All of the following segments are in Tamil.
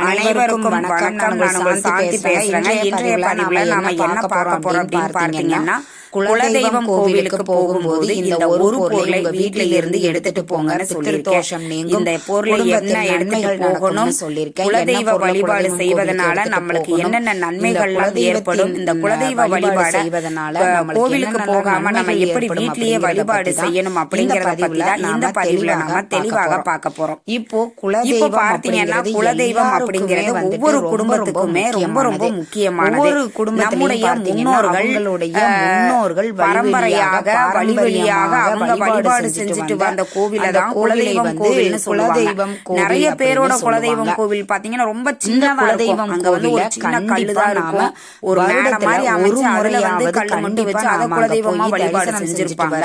அனைவருக்கும் வணக்கம். நான் சாந்தி பேசுறேங்க. இன்றைய பதிவுல நாம என்ன பார்க்க போறோம் அப்படின்னு பார்த்தீங்கன்னா குலதெய்வம் கோவிலுக்கு போகும்போது இந்த ஒரு பொருளை வீட்டில இருந்து எடுத்துட்டு போங்கன்னு சொல்லியிருக்கேன் இந்த பொருளை என்ன எடுத்துட்டு போகணும் குலதெய்வ வழிபாடு செய்வதனால நம்மளுக்கு என்னென்ன நன்மைகள்லாம் ஏற்படும்? இந்த குலதெய்வ வழிபாடு செய்வதனால கோவிலுக்கு போகாம நம்ம எப்படி வீட்லயே வழிபாடு செய்யணும் அப்படிங்கறத பத்தி தான் இந்த பதிவுல நாம தெளிவாக பார்க்க போறோம். இப்போ குலதெய்வம் பார்த்தீங்கன்னா குலதெய்வம் அப்படிங்கிறது ஒவ்வொரு குடும்பத்துக்குமே ரொம்ப ரொம்ப முக்கியமானது. ஒவ்வொரு குடும்பத்திலையும் நம்முடைய முன்னோர்கள் முன்னோர்கள் பரம்பரையாக வழி வழியாக அவங்க வழிபாடு செஞ்சுட்டு வந்த கோவில தான் குலதெய்வம் கோவில்னு குலதெய்வம் நிறைய பேரோட. குலதெய்வம் கோவில் பாத்தீங்கன்னா ரொம்ப சின்னதா குலதெய்வம் அங்க வந்து ஒரு சின்ன கல்லு தான் இருக்கும். ஒரு மேடை மாதிரி அமைச்சு அதுல வந்து கல்லு கண்டிப்பா வச்சு அதை குலதெய்வமா வழிபாடு செஞ்சிருப்பாங்க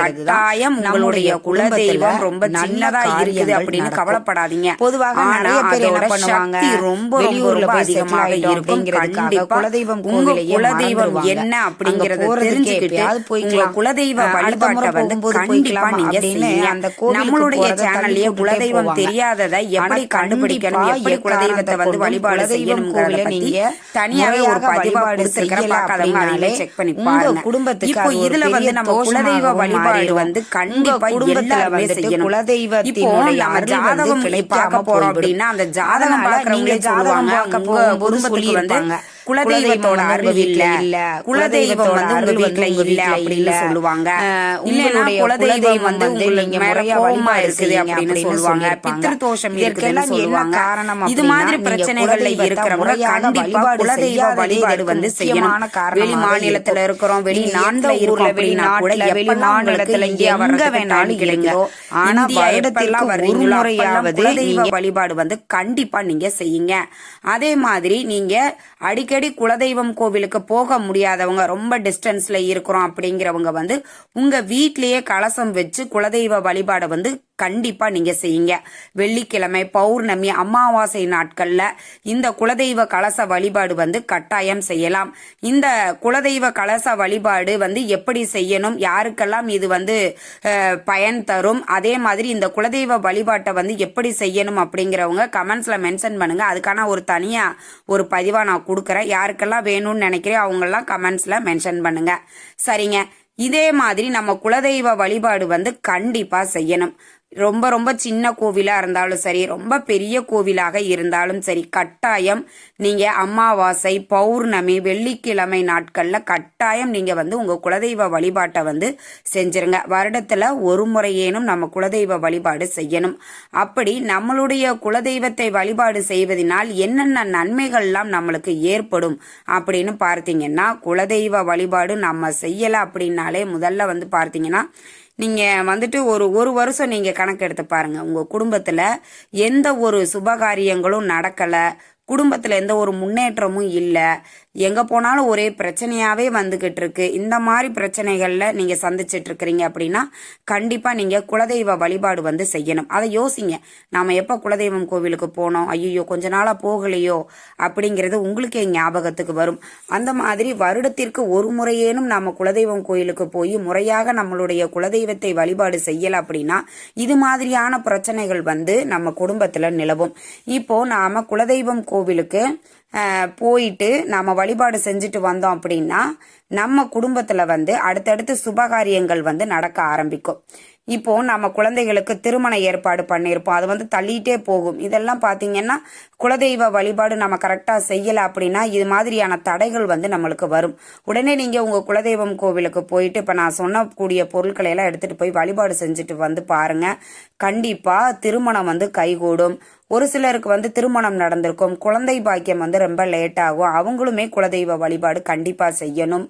கட்டாயம் நம்முடைய உங்களுடைய குலதெய்வம் ரொம்ப சின்னதா இருக்குது அப்படின்னு. கவலைப்படாதீங்க. பொதுவாக நிறைய பேர் என்ன பண்ணுவாங்க? ரொம்ப வெளியூர்ல அதிகமாக இருக்கும். கண்டிப்பா குலதெய்வம் உங்க குலதெய்வம். என்ன அப்படிங்கறத தெரிஞ்சுக்கிட்டு போய்க்கலாம். குலதெய்வ வழிபாட்டை வந்து கண்டிப்பா நீங்க செய்யுங்க அந்த நம்மளுடைய சேனல்லயே குலதெய்வம். தெரியாததை எப்படி கண்டுபிடிக்கணும் எப்படி குலதெய்வத்தை வந்து வழிபாடு செய்யணுங்கிறத கோவிலை தனியாவே ஒரு முறையாக பதிவா வழிபாடு கொடுத்திருக்கிற செய்யல பார்க்காதவங்க செக் பண்ணி பாருங்க குடும்பத்துக்கு இப்போ இதுல வந்து நம்ம குலதெய்வ வழிபாடு. வந்து கண்டிப்பா குடும்பத்துல வந்துட்டு செய்யணும் இப்போ நம்ம வந்து ஜாதகம் பார்க்க போறோம். அப்படின்னா அந்த ஜாதகம் பார்க்கறவங்களே நீங்க ஜாதகம் சொல்லுவாங்க குடும்பத்துக்கு வந்து. குலதெய்வத்தோட குலதெய்வம் அருள் இல்ல இல்ல. குலதெய்வம் வந்து உங்க உங்க இல்ல அப்படின்னு. சொல்லுவாங்க இல்லைன்னா குலதெய்வம் வந்து உங்களுக்கு மேல கோபமா இருக்குது அப்படின்னு சொல்லுவாங்க. பித்திரு தோஷம் இருக்குதுன்னு சொல்லுவாங்க இது மாதிரி பிரச்சனைகள்ல இருக்கிறவங்க கண்டிப்பா குலதெய்வ வழிபாடு வந்து செய்யணும் வெளி மாநிலத்துல. இருக்கிறோம் வெளி நாட்டுல கூட வெளிநாட்டுல, வெளி மாநிலத்துல எங்க வேணாலும் கிடைக்குதோ. ஆனா ஒரு வர்றீங்களோ முறையாவது வழிபாடு வந்து கண்டிப்பா நீங்க செய்யுங்க அதே மாதிரி நீங்க அடிக்கடி குலதெய்வம் கோவிலுக்கு போக முடியாதவங்க ரொம்ப டிஸ்டன்ஸ்ல இருக்கிறோம் அப்படிங்கிறவங்க வந்து உங்க வீட்லயே கலசம் வச்சு குலதெய்வ வழிபாடை வந்து கண்டிப்பாக நீங்கள் செய்யுங்க. வெள்ளிக்கிழமை பௌர்ணமி அமாவாசை நாட்களில் இந்த குலதெய்வ கலச வழிபாடு வந்து கட்டாயம் செய்யலாம். இந்த குலதெய்வ கலச வழிபாடு வந்து எப்படி செய்யணும் யாருக்கெல்லாம் இது வந்து பயன் தரும் அதே மாதிரி இந்த குலதெய்வ வழிபாட்டை வந்து எப்படி செய்யணும் அப்படிங்கிறவங்க கமெண்ட்ஸில் மென்ஷன் பண்ணுங்கள் அதுக்கான ஒரு தனியாக ஒரு பதிவாக நான் கொடுக்குறேன். யாருக்கெல்லாம் வேணும்னு நினைக்கிறேன் அவங்கெல்லாம் கமெண்ட்ஸில் மென்ஷன் பண்ணுங்கள் சரிங்க. இதே மாதிரி நம்ம குலதெய்வ வழிபாடு வந்து கண்டிப்பாக செய்யணும். ரொம்ப ரொம்ப சின்ன கோவிலாக இருந்தாலும் சரி ரொம்ப பெரிய கோவிலாக இருந்தாலும் சரி கட்டாயம் நீங்கள் அமாவாசை பௌர்ணமி வெள்ளிக்கிழமை நாட்களில் கட்டாயம் நீங்கள் வந்து உங்கள் குலதெய்வ வழிபாட்டை வந்து செஞ்சுருங்க. வருடத்தில் ஒரு முறையேனும் நம்ம குலதெய்வ வழிபாடு செய்யணும். அப்படி நம்மளுடைய குலதெய்வத்தை வழிபாடு செய்வதனால் என்னென்ன நன்மைகள்லாம் நம்மளுக்கு ஏற்படும் அப்படின்னு பார்த்தீங்கன்னா குலதெய்வ வழிபாடு நம்ம செய்யலை அப்படின்னாலே முதல்ல வந்து பார்த்தீங்கன்னா நீங்கள் வந்துட்டு ஒரு ஒரு வருஷம் நீங்கள் கணக்கு எடுத்து பாருங்கள் உங்கள் குடும்பத்தில் எந்த ஒரு சுபகாரியங்களும் நடக்கலை. குடும்பத்தில் எந்த ஒரு முன்னேற்றமும் இல்லை. எங்க போனாலும் ஒரே பிரச்சனையாவே வந்துகிட்டு இருக்கு இந்த மாதிரி பிரச்சனைகள்ல நீங்க சந்திச்சிட்டு இருக்கிறீங்க அப்படின்னா கண்டிப்பா நீங்க குலதெய்வ வழிபாடு வந்து செய்யணும். அதை யோசிங்க. நாம எப்ப குலதெய்வம் கோவிலுக்கு போனோம்? ஐயோ கொஞ்ச நாளா போகலையோ? அப்படிங்கிறது உங்களுக்கே ஞாபகத்துக்கு வரும். அந்த மாதிரி வருடத்திற்கு ஒரு முறையேனும் நாம குலதெய்வம் கோயிலுக்கு போய் முறையாக நம்மளுடைய குலதெய்வத்தை வழிபாடு செய்யல அப்படின்னா இது மாதிரியான பிரச்சனைகள் வந்து நம்ம குடும்பத்துல நிலவும். இப்போ நாம குலதெய்வம் கோவிலுக்கு போயிட்டு நாம் வழிபாடு செஞ்சுட்டு வந்தோம் அப்படின்னா நம்ம குடும்பத்தில் வந்து அடுத்தடுத்து சுபகாரியங்கள் வந்து நடக்க ஆரம்பிக்கும். இப்போ நம்ம குழந்தைகளுக்கு திருமண ஏற்பாடு பண்ணியிருப்போம் அது வந்து தள்ளிட்டே போகும். இதெல்லாம் பார்த்தீங்கன்னா குலதெய்வ வழிபாடு நம்ம கரெக்டாக செய்யலை அப்படின்னா இது மாதிரியான தடைகள் வந்து நம்மளுக்கு வரும். உடனே நீங்கள் உங்கள் குலதெய்வம் கோவிலுக்கு போயிட்டு இப்போ நான் சொன்னக்கூடிய பொருட்களை எல்லாம் போய் வழிபாடு செஞ்சுட்டு வந்து பாருங்கள் கண்டிப்பாக திருமணம் வந்து கைகூடும். ஒரு சிலருக்கு வந்து திருமணம் நடந்திருக்கும். குழந்தை பாக்கியம் வந்து ரொம்ப லேட் ஆகும். அவங்களுமே குலதெய்வ வழிபாடு கண்டிப்பாக செய்யணும்.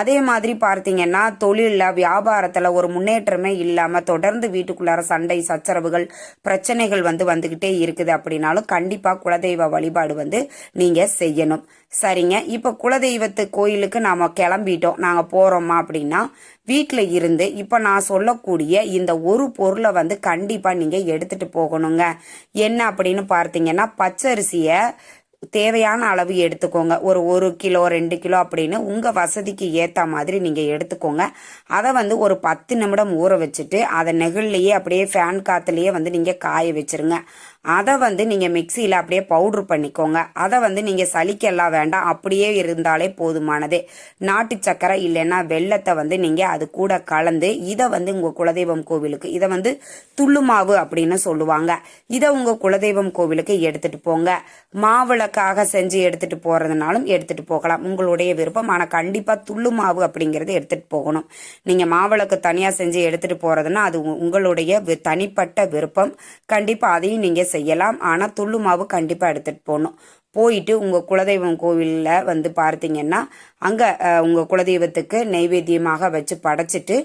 அதே மாதிரி பார்த்தீங்கன்னா தொழிலில் வியாபாரத்தில் ஒரு முன்னேற்றமே இல்லாமல் தொடர்ந்து வீட்டுக்குள்ளார சண்டை சச்சரவுகள் பிரச்சனைகள் வந்து வந்துக்கிட்டே இருக்குது. அப்படின்னாலும் கண்டிப்பாக குலதெய்வ வழிபாடு வந்து நீங்கள் செய்யணும். சரிங்க. இப்போ குலதெய்வத்து கோயிலுக்கு நாம் கிளம்பிட்டோம். நாங்கள் போகிறோமா அப்படின்னா வீட்டில் இருந்து இப்போ நான் சொல்லக்கூடிய இந்த ஒரு பொருளை வந்து கண்டிப்பாக நீங்கள் எடுத்துகிட்டு போகணுங்க. என்ன அப்படின்னு பார்த்தீங்கன்னா பச்சரிசியை தேவையான அளவு எடுத்துக்கோங்க. ஒரு ஒரு கிலோ ரெண்டு கிலோ அப்படின்னு உங்கள் வசதிக்கு ஏற்ற மாதிரி நீங்கள் எடுத்துக்கோங்க. அதை வந்து ஒரு பத்து நிமிடம் ஊற வச்சுட்டு அதை நெகிழ்லையே அப்படியே ஃபேன் காற்றுலையே வந்து நீங்கள் காய வச்சிருங்க. அதை வந்து நீங்கள் மிக்சியில் அப்படியே பவுடர் பண்ணிக்கோங்க. அதை வந்து நீங்கள் சளிக்கெல்லாம் வேண்டாம். அப்படியே இருந்தாலே போதுமானது. நாட்டு சக்கரை இல்லைன்னா வெள்ளத்தை வந்து நீங்கள் அது கூட கலந்து இதை வந்து உங்கள் குலதெய்வம் கோவிலுக்கு இதை வந்து துள்ளுமாவு அப்படின்னு சொல்லுவாங்க. இதை உங்கள் குலதெய்வம் கோவிலுக்கு எடுத்துகிட்டு போங்க. மாவிளக்காக செஞ்சு எடுத்துகிட்டு போகிறதுனாலும் எடுத்துகிட்டு போகலாம். உங்களுடைய விருப்பம். ஆனால் கண்டிப்பாக துள்ளுமாவு அப்படிங்கிறது எடுத்துகிட்டு போகணும். நீங்கள் மாவிளக்கு தனியாக செஞ்சு எடுத்துகிட்டு போகிறதுனா அது உங்களுடைய வி- தனிப்பட்ட விருப்பம். கண்டிப்பாக அதையும் நீங்கள் செய்யலாம். ஆனால் துள்ளு மாவு கண்டிப்பாக எடுத்துகிட்டு போகணும் போயிட்டு உங்கள் குலதெய்வம் கோவிலில் வந்து பார்த்தீங்கன்னா அங்கே உங்கள் குலதெய்வத்துக்கு நெய்வேத்தியமாக வச்சு படைச்சிட்டு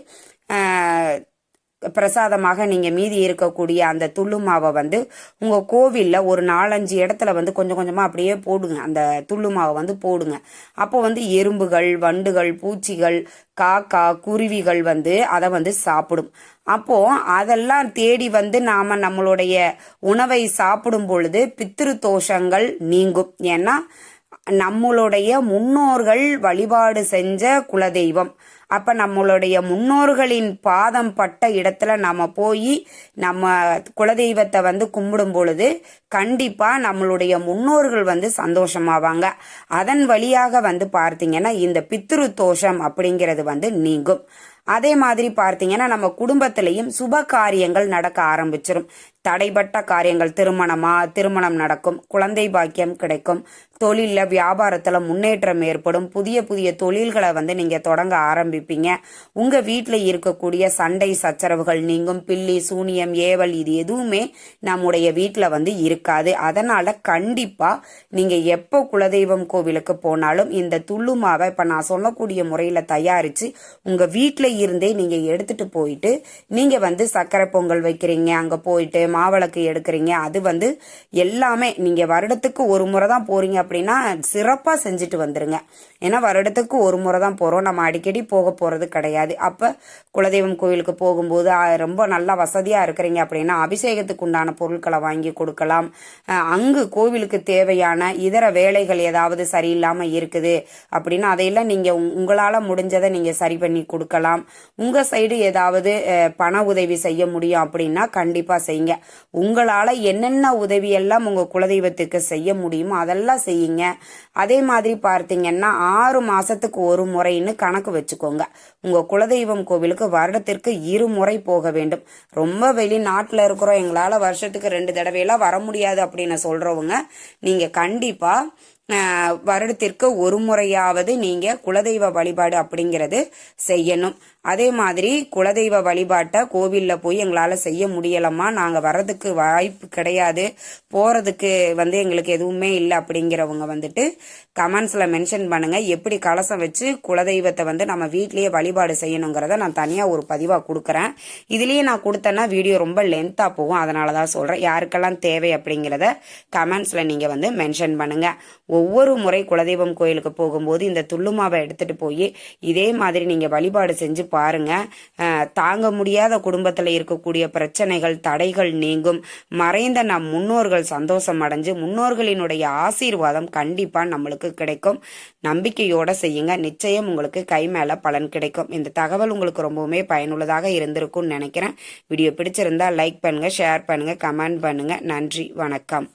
பிரசாதமாக நீங்கள் மீதி இருக்கக்கூடிய அந்த துள்ளு மாவை வந்து உங்கள் கோவில்ல ஒரு நாலஞ்சு இடத்துல வந்து கொஞ்சம் கொஞ்சமாக அப்படியே போடுங்க. அந்த துள்ளு மாவை வந்து போடுங்க. அப்போ வந்து எறும்புகள் வண்டுகள் பூச்சிகள் காக்கா குருவிகள் வந்து அதை வந்து சாப்பிடும். அப்போ அதெல்லாம் தேடி வந்து நாம் நம்மளுடைய உணவை சாப்பிடும் பொழுது பித்திரு தோஷங்கள் நீங்கும். ஏன்னா நம்மளுடைய முன்னோர்கள் வழிபாடு செஞ்ச குலதெய்வம். அப்ப நம்மளுடைய முன்னோர்களின் பாதம் பட்ட இடத்துல நம்ம போய் நம்ம குலதெய்வத்தை வந்து கும்பிடும் பொழுது கண்டிப்பா நம்மளுடைய முன்னோர்கள் வந்து சந்தோஷமாவாங்க. அதன் வழியாக வந்து பார்த்தீங்கன்னா இந்த பித்ரு தோஷம் அப்படிங்கிறது வந்து நீங்கும். அதே மாதிரி பார்த்தீங்கன்னா நம்ம குடும்பத்திலையும் சுப காரியங்கள் நடக்க ஆரம்பிச்சிடும் தடைபட்ட காரியங்கள் திருமணமா திருமணம் நடக்கும் குழந்தை பாக்கியம் கிடைக்கும் தொழிலில் வியாபாரத்தில் முன்னேற்றம் ஏற்படும் புதிய புதிய தொழில்களை வந்து நீங்கள் தொடங்க ஆரம்பிப்பீங்க. உங்கள் வீட்டில் இருக்கக்கூடிய சண்டை சச்சரவுகள் நீங்கும் பில்லி சூனியம் ஏவல் இது எதுவுமே நம்முடைய வீட்டில் வந்து இருக்காது. அதனால் கண்டிப்பாக நீங்கள் எப்போ குலதெய்வம் கோவிலுக்கு போனாலும் இந்த துள்ளுமாவை இப்போ நான் சொல்லக்கூடிய முறையில் தயாரித்து உங்கள் வீட்டில் இருந்தே நீங்கள் எடுத்துகிட்டு போயிட்டு நீங்கள் வந்து சக்கரை பொங்கல் வைக்கிறீங்க அங்கே போயிட்டு மாவிளக்கு எடுக்கிறீங்க. அது வந்து எல்லாமே நீங்கள் வருடத்துக்கு ஒரு முறை தான் போகிறீங்க அப்படின்னா சிறப்பாக செஞ்சுட்டு வந்துடுங்க ஏன்னா வருடத்துக்கு ஒரு முறை தான் போகிறோம் நம்ம அடிக்கடி போக போகிறது கிடையாது. அப்போ குலதெய்வம் கோயிலுக்கு போகும்போது ரொம்ப நல்லா வசதியாக இருக்கிறீங்க அப்படின்னா அபிஷேகத்துக்கு உண்டான பொருட்களை வாங்கி கொடுக்கலாம். அங்கு கோவிலுக்கு தேவையான இதர வேலைகள் ஏதாவது சரியில்லாமல் இருக்குது அப்படின்னா அதையெல்லாம் நீங்கள் உங்- முடிஞ்சதை நீங்கள் சரி பண்ணி கொடுக்கலாம். உங்கள் சைடு ஏதாவது பண உதவி செய்ய முடியும் அப்படின்னா கண்டிப்பாக செய்யுங்க. உங்களால் என்னென்ன உதவியெல்லாம் உங்கள் குலதெய்வத்துக்கு செய்ய முடியுமோ அதெல்லாம் செய்யுங்க. அதே மாதிரி பார்த்தீங்கன்னா ஆறு மாதத்துக்கு ஒரு முறைன்னு கணக்கு வச்சுக்கோங்க. உங்கள் குலதெய்வம் கோவிலுக்கு வருடத்திற்கு இரு முறை போக வேண்டும். ரொம்ப வெளிநாட்டில் இருக்கிறோம். எங்களால் வருஷத்துக்கு ரெண்டு தடவையெல்லாம் வர முடியாது அப்படின்னு சொல்கிறவங்க நீங்கள் கண்டிப்பாக வருடத்திற்கு ஒரு முறையாவது நீங்கள் குலதெய்வ வழிபாடு அப்படிங்கிறது செய்யணும். அதே மாதிரி குலதெய்வ வழிபாட்டை கோவிலில் போய் எங்களால் செய்ய முடியலம்மா. நாங்கள் வர்றதுக்கு வாய்ப்பு கிடையாது. போகிறதுக்கு வந்து எங்களுக்கு எதுவுமே இல்லை அப்படிங்கிறவங்க வந்துட்டு கமெண்ட்ஸில் மென்ஷன் பண்ணுங்கள் எப்படி கலசம் வச்சு குலதெய்வத்தை வந்து நம்ம வீட்லேயே வழிபாடு செய்யணுங்கிறத நான் தனியாக ஒரு பதிவாக கொடுக்குறேன். இதுலேயே நான் கொடுத்தேன்னா வீடியோ ரொம்ப லென்த்தாக போகும். அதனால தான் சொல்கிறேன் யாருக்கெல்லாம் தேவை அப்படிங்கிறத கமெண்ட்ஸில் நீங்கள் வந்து மென்ஷன் பண்ணுங்கள் ஒவ்வொரு முறை குலதெய்வம் கோயிலுக்கு போகும்போது இந்த துள்ளுமாவை எடுத்துகிட்டு போய் இதே மாதிரி நீங்கள் வழிபாடு செஞ்சு பாருங்க. தாங்க முடியாத குடும்பத்தில் இருக்கக்கூடிய பிரச்சனைகள் தடைகள் நீங்கும். மறைந்த நம் முன்னோர்கள் சந்தோஷம் அடைஞ்சு முன்னோர்களினுடைய ஆசீர்வாதம் கண்டிப்பாக நம்மளுக்கு கிடைக்கும். நம்பிக்கையோட செய்யுங்க. நிச்சயம் உங்களுக்கு கை மேலே பலன் கிடைக்கும். இந்த தகவல் உங்களுக்கு ரொம்பவுமே பயனுள்ளதாக இருந்திருக்கும்னு நினைக்கிறேன். வீடியோ பிடிச்சிருந்தா லைக் பண்ணுங்க ஷேர் பண்ணுங்க கமெண்ட் பண்ணுங்க. நன்றி வணக்கம்.